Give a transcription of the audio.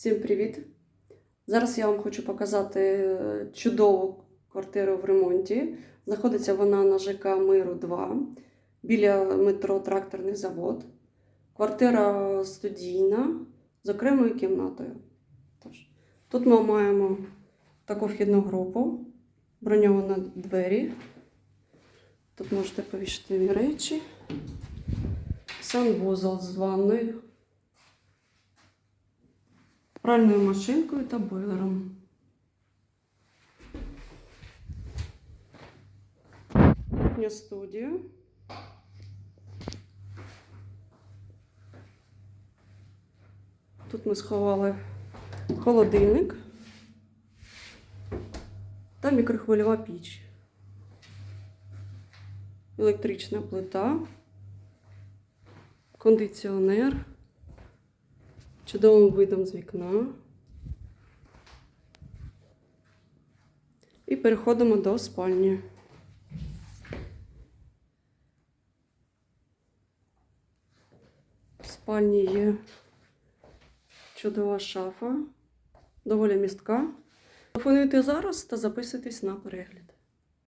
Всім привіт! Зараз я вам хочу показати е, чудову квартиру в ремонті. Знаходиться вона на ЖК Миру 2 біля метро Тракторний завод. Квартира студійна з окремою кімнатою. Тож, тут ми маємо таку вхідну групу, броньовані двері. Тут можете повішати речі, санвузол з ванною. Пральною машинкою та бойлером. Кухня студія. Тут ми сховали холодильник та мікрохвильова піч. Електрична плита, кондиціонер чудовим видом з вікна. І переходимо до спальні. В спальні є чудова шафа, доволі містка. Телефонуйте зараз та записуйтесь на перегляд.